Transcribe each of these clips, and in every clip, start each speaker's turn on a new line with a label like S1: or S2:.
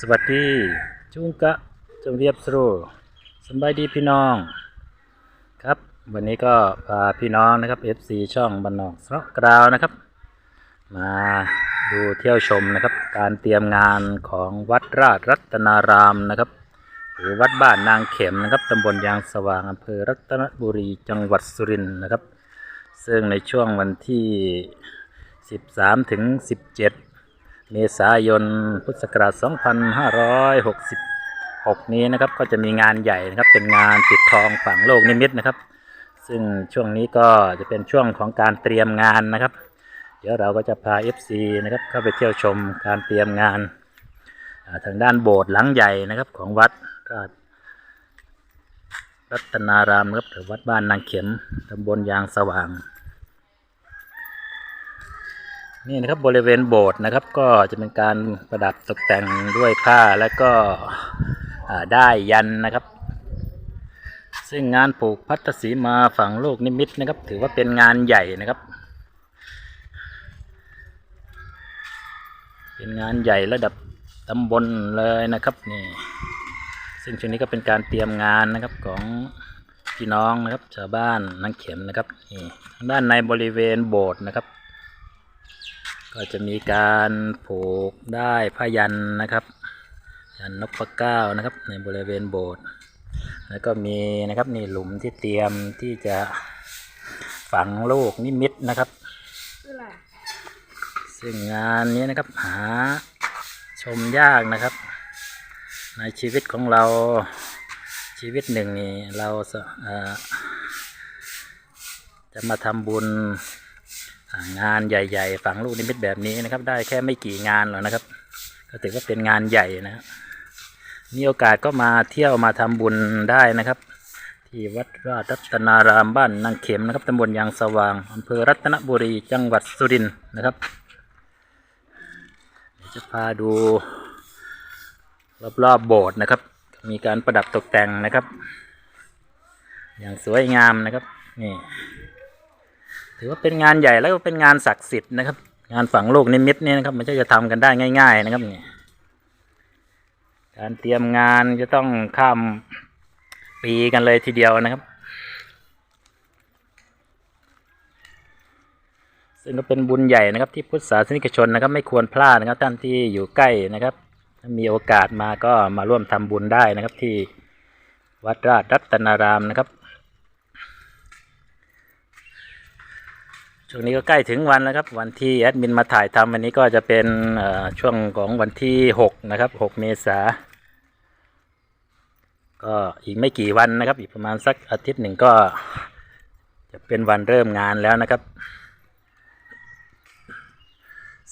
S1: สวัสดีจุงกะจงเรียบสรูสบายดีพี่น้อง ครับ วันนี้ก็พาพี่น้องนะครับ FC ช่องบันนอกสระกราวนะครับ มาดูเที่ยวชมนะครับ การเตรียมงานของวัดราชรัตนารามนะครับ หรือวัดบ้านนางเข็มนะครับตำบลยางสว่างอำเภอรัตนบุรีจังหวัดสุรินทร์นะครับ ซึ่งในช่วงวันที่ 13ถึง17 เมษายนพุทธศักราช 2566 นี้นะครับก็จะมีงานใหญ่นะครับเป็นงานปิดทองฝังโลกนิมิตนะครับ ซึ่งช่วงนี้ก็จะเป็นช่วงของการเตรียมงานนะครับ เดี๋ยวเราก็จะพา FC นะครับเข้าไปเที่ยวชมการเตรียมงาน ทางด้านโบสถ์หลังใหญ่นะครับของวัดราชรัตนารามครับหรือวัดบ้านนางเข็มตำบลยางสว่าง นี่นะครับบริเวณโบสถ์นะครับก็จะเป็นการประดับตกแต่งด้วยผ้าและก็ได้ยันนะครับ ซึ่งงานปลูกพัทธสีมาฝั่งโลกนิมิตนะครับ ถือว่าเป็นงานใหญ่นะครับ เป็นงานใหญ่ระดับตำบลเลยนะครับนี่ซึ่งช่วงนี้ก็เป็นการเตรียมงานนะครับของพี่น้องนะครับชาวบ้านนังเข็มนะครับนี่ด้านในบริเวณโบสถ์นะครับ ก็จะมีการผูกได้ผ้ายันนะครับยันนกพะเก้านะครับในบริเวณโบสถ์แล้วก็มีนะครับนี่หลุมที่เตรียมที่จะฝังลูกนิมิตนะครับ ซึ่งงานนี้นะครับหาชมยากนะครับ ในชีวิตของเราชีวิตหนึ่งนี่เราจะมาทำบุญ งานใหญ่ๆฝังลูกนิมิตแบบนี้นะครับ ได้แค่ไม่กี่งานหรอกนะครับ ก็ถือว่าเป็นงานใหญ่นะมีโอกาสก็มาเที่ยวมาทำบุญได้นะครับ ที่วัดราชรัตนารามบ้านนางเข็มนะครับตำบลยางสว่างอำเภอรัตนบุรีจังหวัดสุรินทร์นะครับจะพาดูรอบๆโบสถ์นะครับ มีการประดับตกแต่งนะครับ อย่างสวยงามนะครับนี่ ถือว่าเป็นงานใหญ่แล้วก็เป็นงานศักดิ์สิทธิ์นะครับ งานฝังโลกนิมิตเนี่ยนะครับมันจะจะทำกันได้ง่าย ๆ นะครับนี่การเตรียมงานจะต้องข้ามปีกันเลยทีเดียวนะครับ ซึ่งก็เป็นบุญใหญ่นะครับที่พุทธศาสนิกชนนะครับ ไม่ควรพลาดนะครับท่านที่อยู่ใกล้นะครับถ้ามีโอกาสมาก็มาร่วมทำบุญได้นะครับที่วัดราชรัตนารามนะครับ ช่วงนี้ก็ใกล้ถึงวันแล้วครับ วันที่แอดมินมาถ่ายทำวันนี้ก็จะเป็นช่วงของวันที่หกนะครับหกเมษาก็อีกไม่กี่วันนะครับ อีกประมาณสักอาทิตย์หนึ่งก็ จะเป็นวันเริ่มงานแล้วนะครับ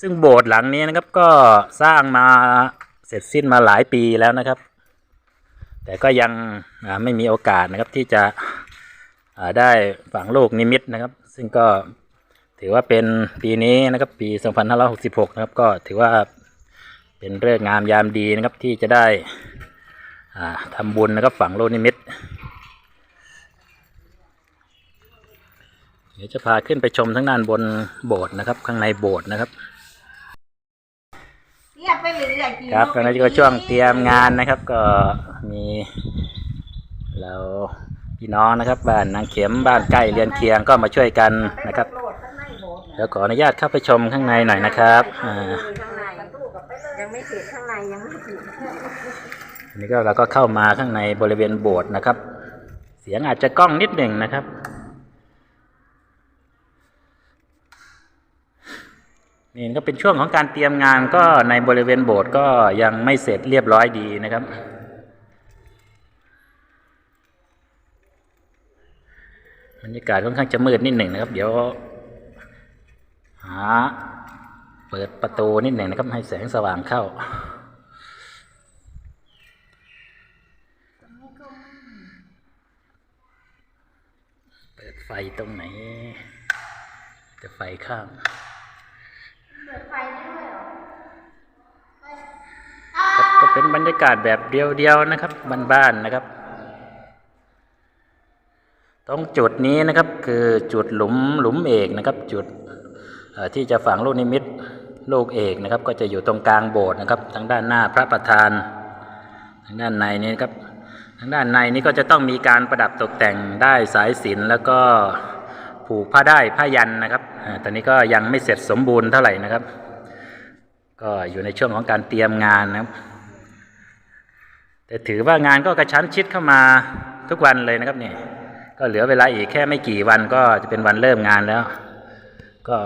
S1: ซึ่งโบสถ์หลังนี้นะครับก็สร้างมาเสร็จสิ้นมาหลายปีแล้วนะครับ แต่ก็ยังไม่มีโอกาสนะครับที่จะได้ฝังโลกนิมิตนะครับ ซึ่งก็ ถือว่าเป็นปีนี้นะครับปี 2566 นะครับ ก็ถือว่าเป็นเรื่องงามยามดีนะครับที่จะได้อ่าทำบุญนะครับฝังโลกนิมิตเดี๋ยวจะพาขึ้นไปชมทั้งด้านบนโบสถ์นะครับ ข้างในโบสถ์นะครับ
S2: เรียบไปเรื่อยๆกี่
S1: ครับตอนนี้ก็ช่วงเตรียมงานนะครับ ก็มีเราพี่น้องนะครับ บ้านนางเข็มบ้านใกล้เรียนเคียงก็มาช่วยกันนะครับ
S2: โหล ดข้างในโบสถ์
S1: เดี๋ยวขออนุญาตเข้าไปชมข้างในหน่อยนะครับอ่า
S2: ข้างในยังไม่เสร็จข้างในยังไม่ถึง
S1: อันนี้ก็เราก็เข้ามาข้างในบริเวณโบสถ์นะครับ เสียงอาจจะกล้องนิดหนึ่งนะครับ นี่ก็เป็นช่วงของการเตรียมงานก็ในบริเวณโบสถ์ก็ยังไม่เสร็จเรียบร้อยดีนะครับบรรยากาศค่อนข้างจะมืดนิดหนึ่งนะครับ เดี๋ยว หา เปิดประตูนิดหนึ่งนะครับให้แสงสว่างเข้า เปิดไฟตรงไหน จะไฟข้าง
S2: เปิดไฟได้ด้วยเหรอ
S1: ครับก็เป็นบรรยากาศแบบเดียวๆนะครับบ้านๆนะครับ ตรงจุดนี้นะครับคือจุดหลุมหลุมเอกนะครับ จุดเอ่อ ที่จะฝังลูกนิมิตลูกเอกนะครับ ก็จะอยู่ตรงกลางโบสถ์นะครับ ทางด้านหน้าพระประธาน ทางด้านในนี้นครับ ทางด้านในนี้ก็จะต้องมีการประดับตกแต่งได้สายสิญจนแล้วก็ผูกผ้าได้ผ้ายันนะครับตอนนี้ก็ยังไม่เสร็จสมบูรณ์เท่าไหร่นะครับ ก็อยู่ในช่วงของการเตรียมงานนะครับ แต่ถือว่างานก็กระชั้นชิดเข้ามาทุกวันเลยนะครับเนี่ยก็เหลือเวลาอีกแค่ไม่กี่วันก็จะเป็นวันเริ่มงานแล้ว ก็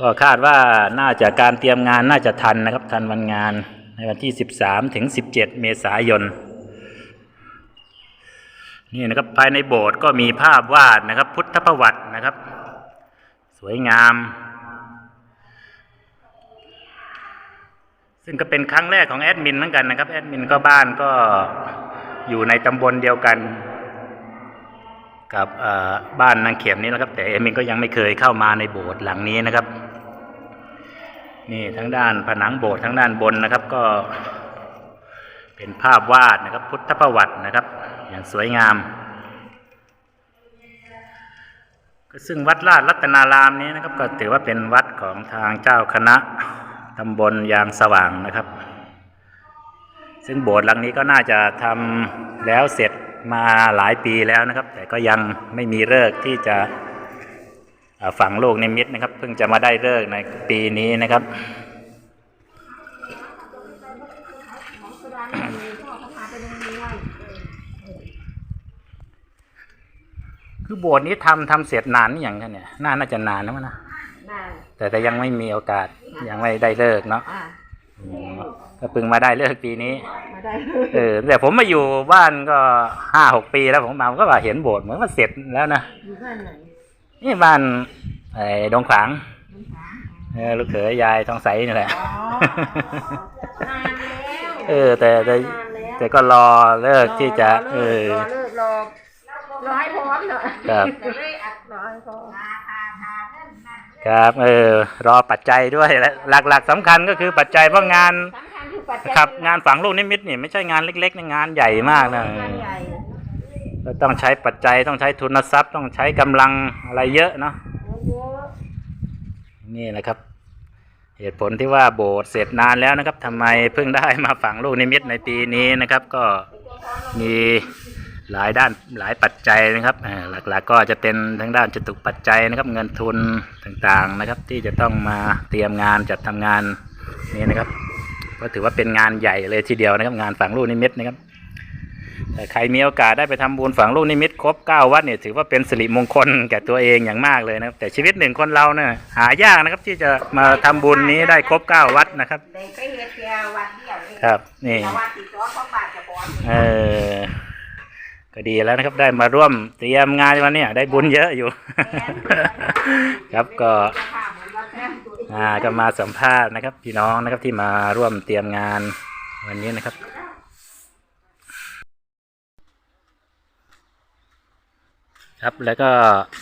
S1: ก็คาดว่าน่าจะการเตรียมงานน่าจะทันนะครับ ทันวันงานในวันที่ 13 ถึง 17 เมษายน นี่นะครับภายในโบสถ์ก็มีภาพวาดนะครับ พุทธประวัตินะครับ สวยงาม ซึ่งก็เป็นครั้งแรกของแอดมินเหมือนกันนะครับ แอดมินก็บ้านก็อยู่ในตำบลเดียวกันกับบ้านนางเข็มนี่นะครับ แต่แอดมินก็ยังไม่เคยเข้ามาในโบสถ์หลังนี้นะครับ นี่ทั้งด้านผนังโบสถ์ทั้งด้านบนนะครับก็เป็นภาพวาดนะครับ พุทธประวัตินะครับ อย่างสวยงามซึ่งวัดราชรัตนารามนี้นะครับ ก็ถือว่าเป็นวัดของทางเจ้าคณะตำบลยางสว่างนะครับ ซึ่งโบสถ์หลังนี้ก็น่าจะทำแล้วเสร็จมาหลายปีแล้วนะครับ แต่ก็ยังไม่มีเลิกที่จะ ฝังลูกนิมิตนะครับ เพิ่งจะมาได้เลิกษ์ในปีนี้นะครับ
S2: ของสุรานารีพ่อเขาพาไปโรงเรียน
S1: คือโบสถ์นี้ทำทำเสร็จนานหรือยังกันเนี่ยน่าน่าจะนานแล้วมั้งนะ
S2: ได้
S1: แต่แต่ยังไม่มีโอกาสยังไม่ได้เลิกษ์เนาะ
S2: อ่า
S1: อืมก็เพิ่งมาได้เลิกษ์ปีนี้
S2: มาได้
S1: เออแต่ผมมาอยู่บ้านก็ห้าหกปีแล้วผมมาผมก็ว่าเห็นโบสถ์เหมือนว่าเสร็จแล้วนะ
S2: อยู่บ้านไหน
S1: นี่บ้านไอ้ดงขลาง
S2: น้องสาว
S1: เออลูกเขยยายทองใสนี่แหละ
S2: อ๋อนานแล้ว
S1: เออแต่แต่
S2: นานแล้ว
S1: แต่ก็รอเลิกที่จะ เอ
S2: รอ
S1: อ
S2: เลิกรอเลิกรอรอให้พร้อมหน่อย
S1: ครับ
S2: จะได้อัดรอให้พร้อม
S1: ครับ เออ รอปัจจัยด้วยและหลัก ๆสำคัญก็คือปัจจัยเพราะงาน
S2: สำคัญคือปัจจัย
S1: ครับงานฝังลูกนิมิตนี่ไม่ใช่งานเล็กๆนะงานใหญ่มากนะ
S2: งานใหญ่
S1: ก็ต้องใช้ปัจจัยต้องใช้ทุนทรัพย์ ต้องใช้กำลังอะไรเยอะเนาะ
S2: เยอะ
S1: นี่นะครับ เหตุผลที่ว่าโบสถ์เสร็จนานแล้วนะครับทำไมเพิ่งได้มาฝังลูกนิมิตในปีนี้นะครับ ก็มีหลายด้านหลายปัจจัยนะครับอ่าหลักๆก็จะเป็นทั้งด้านจตุปัจจัยนะครับ เงินทุนต่างๆนะครับ ที่จะต้องมาเตรียมงานจัดทำงานนี่นะครับ ก็ถือว่าเป็นงานใหญ่เลยทีเดียวนะครับ งานฝังลูกนิมิตนะครับ แต่ใครมีโอกาสได้ไปทำบุญฝังลูกนิมิตครบเก้าวัดเนี่ยถือว่าเป็นสิริมงคลแก่ตัวเองอย่างมากเลยนะครับแต่ชีวิตหนึ่งคนเราเนี่ยหายากนะครับที่จะมาทำบุญนี้ได้ครบเก้าวัดนะครับครับนี่
S2: ก
S1: เออก็ดีแล้วนะครับได้มาร่วมเตรียมงานวันนี้ได้บุญเยอะอยู่ ครับก็
S2: มาแค่ตัวเอง
S1: อ่าก็มาสัมภาษณ์นะครับ พี่น้องนะครับที่มาร่วมเตรียมงานวันนี้นะครับ ครับ แล้วก็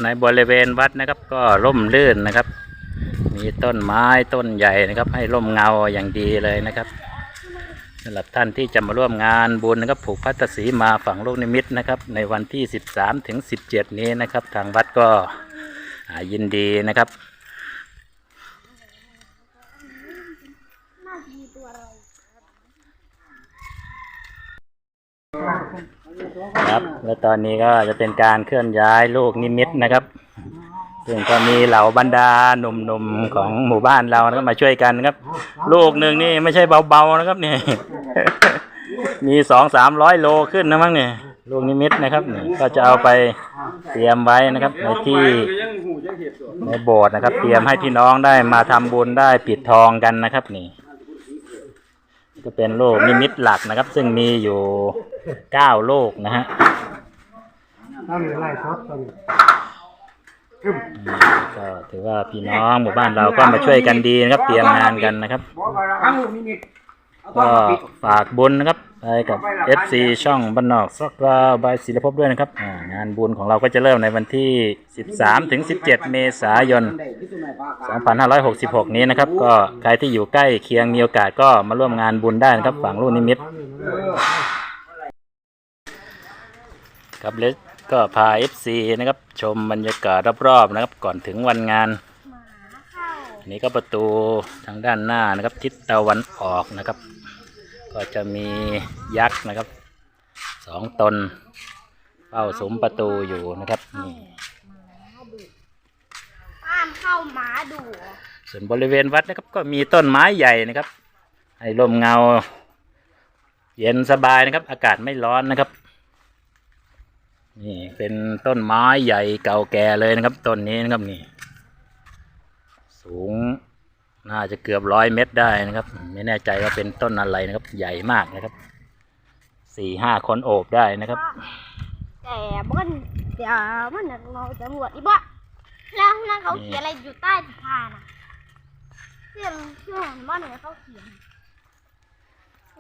S1: ในบริเวณวัดนะครับ ก็ร่มรื่นนะครับ มีต้นไม้ต้นใหญ่นะครับ ให้ร่มเงาอย่างดีเลยนะครับสำหรับท่านที่จะมาร่วมงานบุญนะครับ ผูกพัตสีมาฝั่งลูกนิมิตนะครับ ในวันที่ 13ถึง17 นี้นะครับ ทางวัดก็ยินดีนะครับ ครับ และตอนนี้ก็จะเป็นการเคลื่อนย้ายลูกนิมิตนะครับซึ่งก็มีเหล่าบรรดาหนุ่มๆของหมู่บ้านเรานะครับมาช่วยกันครับ ลูกหนึ่งนี่ไม่ใช่เบาๆนะครับนี่มีสองสามร้อยโลขึ้นนะมั้งเนี่ยลูกนิมิตนะครับนี่ก็จะเอาไปเตรียมไว้นะครับในที่ในโบสถ์นะครับ เตรียมให้พี่น้องได้มาทำบุญได้ปิดทองกันนะครับนี่ ก็เป็นโลกนิมิตหลักนะครับ ซึ่งมีอยู่เก้าโลกนะฮะ
S3: ตั้งอยู่ไล่ช็อตตอนนี้
S1: อืมก็ถือว่าพี่น้องหมู่บ้านเราก็มาช่วยกันดีนะครับ เตรียมงานกันนะครับ
S3: ตั้งลูกนิมิต
S1: ก็ฝากบุญนะครับ ไปกับ FC ช่องบ้านนอกซอกกราวบายศิลปภพด้วยนะครับอ่างานบุญของเราก็จะเริ่มในวันที่ 13ถึง17 เมษายน 2566 นี้นะครับ ก็ใครที่อยู่ใกล้เคียงมีโอกาสก็มาร่วมงานบุญได้นะครับฝั่งลูกนิมิตครับเลสก็พา FC นะครับ ชมบรรยากาศรอบๆนะครับ ก่อนถึงวันงานอันนี้ก็ประตูทางด้านหน้านะครับทิศตะวันออกนะครับ ก็จะมียักษ์นะครับสองตนเฝ้าสมประตูอยู่นะครับนี่
S4: ห้ามเข้าหมาดุ
S1: ส่วนบริเวณวัดนะครับก็มีต้นไม้ใหญ่นะครับ ให้ลมเงา เย็นสบายนะครับ อากาศไม่ร้อนนะครับ นี่เป็นต้นไม้ใหญ่เก่าแก่เลยนะครับ ต้นนี้นะครับนี่ สูง น่าจะเกือบร้อยเมตรได้นะครับ ไม่แน่ใจว่าเป็นต้นอะไรนะครับ ใหญ่มากนะครับสี่ห้าคนโอบได้นะครับ
S4: แต่มันเดี๋ยวมันน่ะเราตำรวจอีบ่แล้วนั่นเขาเขียนอะไรอยู่ใต้สะพานอะเพื่อนเพื่อนบ้านเนี่ยเขาเขียน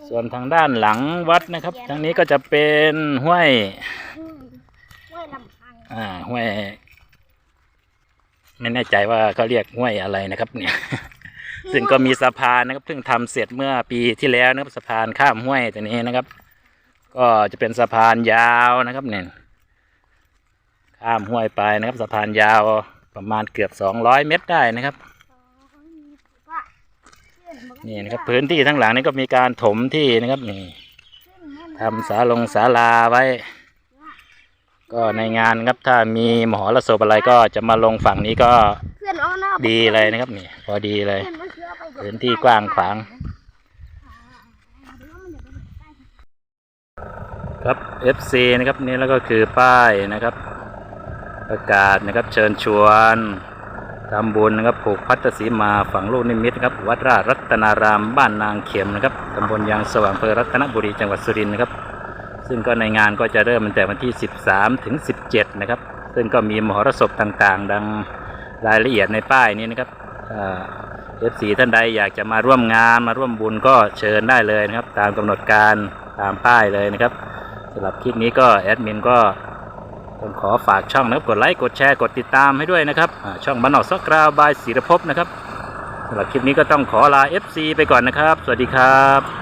S1: ส่วนทางด้านหลังวัดนะครับ ทางนี้ก็จะเป็นห้วย
S4: อืมห้วยลำพัง
S1: อ่าห้วย ไม่แน่ใจว่าเขาเรียกห้วยอะไรนะครับเนี่ย ซึ่งก็มีสะพานนะครับเพิ่งทำเสร็จเมื่อปีที่แล้วนะครับสะพานข้ามห้วยตัวนี้นะครับ ก็จะเป็นสะพานยาวนะครับเนี่ยข้ามห้วยไปนะครับสะพานยาวประมาณเกือบสองร้อยเมตรได้นะครับ
S4: นี่นะ
S1: ครับพื้นที่ทั้งหลังนี้ก็มีการถมที่นะครับนี่ทำศาลงศาลาไว้ ก็ในงานครับถ้ามีมหรสพอะไรก็จะมาลงฝั่งนี้ก็
S4: เพื่อนเอาหน้า
S1: ดีเลยนะครับนี่พอดีเลย
S4: เพื่อนมันเชื่อไปเดี๋ยว
S1: พื้นที่กว้างขวาง ครับ FC นะครับนี่แล้วก็คือป้ายนะครับ ประกาศนะครับเชิญชวนทำบุญนะครับผูกพัทสีมาฝั่งลูกนิมิตนะครับวัดราชรัตนารามบ้านนางเข็มนะครับตำบลยางสว่างอำเภอรัตนบุรีจังหวัดสุรินทร์นะครับ ซึ่งก็ในงานก็จะเริ่มตั้งแต่วันที่ 13 ถึง 17 นะครับ ซึ่งก็มีมหรสพต่างๆ ดัง รายละเอียดในป้ายนี้นะครับเอฟซีท่านใดอยากจะมาร่วมงานมาร่วมบุญก็เชิญได้เลยนะครับ ตามกำหนดการตามป้ายเลยนะครับสำหรับคลิปนี้ก็แอดมินก็ต้องขอฝากช่องนะครับกดไลค์กดแชร์กดติดตามให้ด้วยนะครับ ช่องบ้านนอกซอกกราวบายศิรภพนะครับสำหรับคลิปนี้ก็ต้องขอลา FC ไปก่อนนะครับ สวัสดีครับ